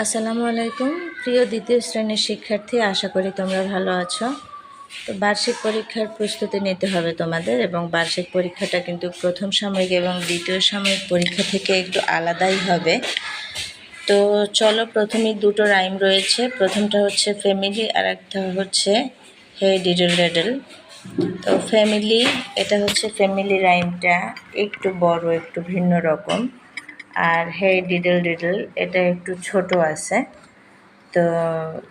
আসসালামু আলাইকুম। প্রিয় দ্বিতীয় শ্রেণির শিক্ষার্থী, আশা করি তোমরা ভালো আছো। তো বার্ষিক পরীক্ষার প্রস্তুতি নিতে হবে তোমাদের এবং বার্ষিক পরীক্ষাটা কিন্তু প্রথম সাময়িক এবং দ্বিতীয় সাময়িক পরীক্ষা থেকে একটু আলাদাই হবে। তো চলো প্রথমে দুটো রাইম রয়েছে। প্রথমটা হচ্ছে ফ্যামিলি আর একটা হচ্ছে হে ডিডল ডেডল। তো ফ্যামিলি, এটা হচ্ছে ফ্যামিলি রাইমটা। একটু বড়, একটু ভিন্ন রকম। আর হে ডিডল ডিডল এটা একটু ছোট আছে। তো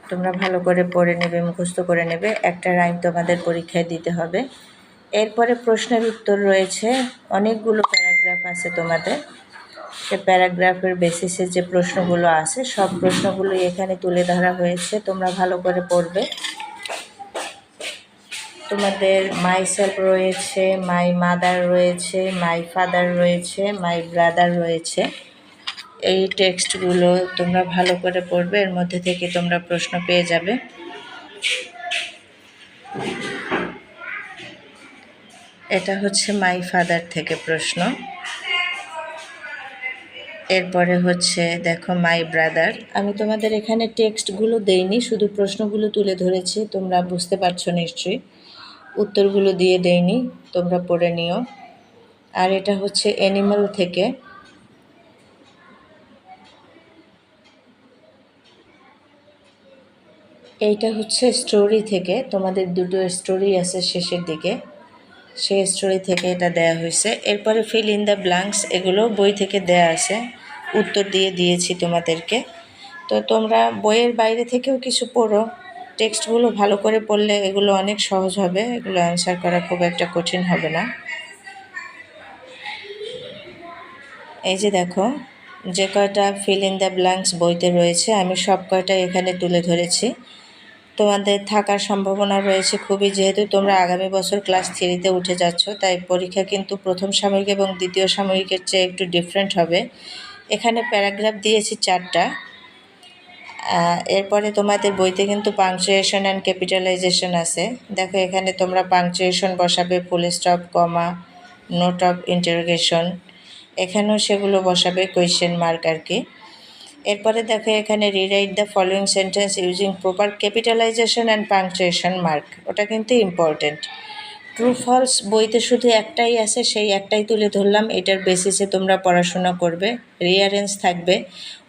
তোমরা ভালো করে পড়ে নেবে, মুখস্থ করে নেবে। একটা রাইম তোমাদের পরীক্ষায় দিতে হবে। এরপরে প্রশ্নের উত্তর রয়েছে, অনেকগুলো প্যারাগ্রাফ আছে তোমাদের। সে প্যারাগ্রাফের বেসিসে যে প্রশ্নগুলো আছে, সব প্রশ্নগুলোই এখানে তুলে ধরা হয়েছে, তোমরা ভালো করে পড়বে। তোমাদের মাই সেলফ রয়েছে মাই মাদার রয়েছে মাই ফাদার রয়েছে মাই ব্রাদার রয়েছে। এই টেক্সটগুলো তোমরা ভালো করে পড়বে, এর মধ্যে থেকে তোমরা প্রশ্ন পেয়ে যাবে। এটা হচ্ছে মাই ফাদার থেকে প্রশ্ন। এরপরে হচ্ছে, দেখো মাই ব্রাদার আমি তোমাদের এখানে টেক্সটগুলো দেইনি, শুধু প্রশ্নগুলো তুলে ধরেছি, তোমরা বুঝতে পারছ নিশ্চয়ই। উত্তরগুলো দিয়ে দেইনি, তোমরা পড়ে নিও। আর এটা হচ্ছে অ্যানিমাল থেকে। এইটা হচ্ছে স্টোরি থেকে, তোমাদের দুটো স্টোরি আছে শেষের দিকে। সেই স্টোরি থেকে এটা দেয়া হয়েছে। এরপরে ফিল ইন দ্য ব্লাঙ্কস এগুলো বই থেকে দেয়া আছে। উত্তর দিয়ে দিয়েছি তোমাদেরকে। তো তোমরা বইয়ের বাইরে থেকেও কিছু পড়ো। টেক্সটগুলো ভালো করে পড়লে এগুলো অনেক সহজ হবে। এগুলো অ্যান্সার করা খুব একটা কঠিন হবে না। এই যে দেখো, যে কয়টা ফিল ইন দ্য ব্ল্যাঙ্কস বইতে রয়েছে, আমি সব কয়টা এখানে তুলে ধরেছি। তোমাদের থাকার সম্ভাবনা রয়েছে খুবই, যেহেতু তোমরা আগামী বছর ক্লাস থ্রিতে উঠে যাচ্ছ, তাই পরীক্ষা কিন্তু প্রথম সাময়িক এবং দ্বিতীয় সাময়িকের চেয়ে একটু ডিফারেন্ট হবে। এখানে প্যারাগ্রাফ দিয়েছি চারটা। এরপরে তোমাদের বইতে কিন্তু পাংচুয়েশন অ্যান্ড ক্যাপিটালাইজেশন আছে। দেখো, এখানে তোমরা পাংচুয়েশন বসাবে full stop comma note of interrogation এখানেও সেগুলো বসাবে কোয়েশ্চেন মার্ক আর কি। এরপরে দেখো, এখানে rewrite the following sentence using proper capitalisation and punctuation mark ওটা কিন্তু ইম্পর্টেন্ট ট্রু ফলস বইতে শুধু একটাই আছে, সেই একটাই তুলে ধরলাম। এটার বেসিসে তোমরা পড়াশোনা করবে রিয়ারেঞ্জ থাকবে।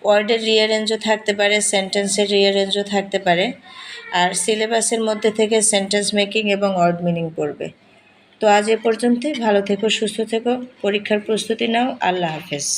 ওয়ার্ডের রিয়ারেঞ্জও থাকতে পারে সেন্টেন্সের রিয়ারেঞ্জও থাকতে পারে। আর সিলেবাসের মধ্যে থেকে সেন্টেন্স মেকিং এবং ওয়ার্ড মিনিং পড়বে। তো আজ এ পর্যন্তই, ভালো থেকো, সুস্থ থেকো, পরীক্ষার প্রস্তুতি নাও, আল্লাহ হাফেজ।